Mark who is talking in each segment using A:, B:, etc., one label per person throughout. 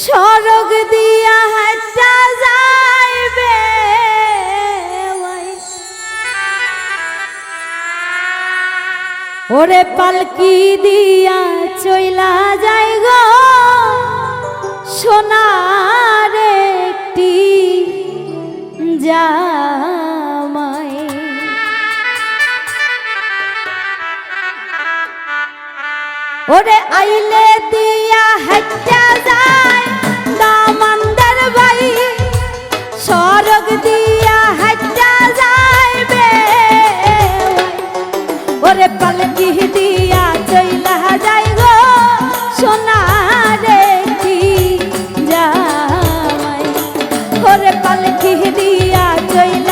A: সড়ক দিয়া হাঁটা যাইবে ওরে পালকি দিয়া চইলা যাই গো, সোনার একটি জামাই। ওরে আইলে দিয়া হাঁটা যায় ওরে পালকি দিয়া চইলা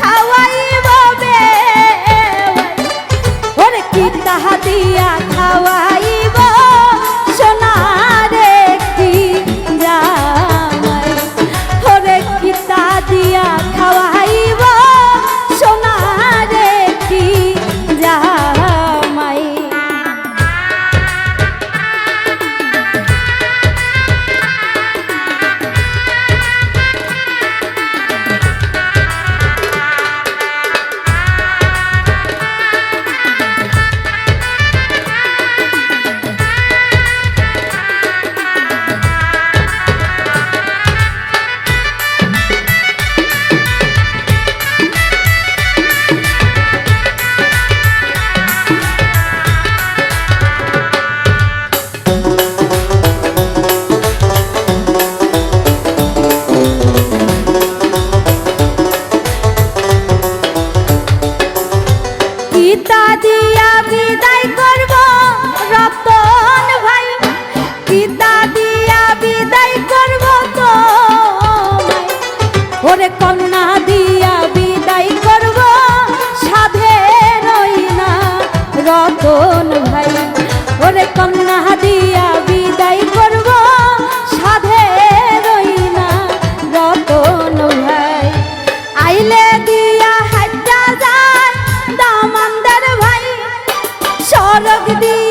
A: খাওয়াইব বে ওরে কি তাহা দিয়া খাওয়া ফাইলে দিয়া হাইটা যায় ভাই সড়ক দিয়ে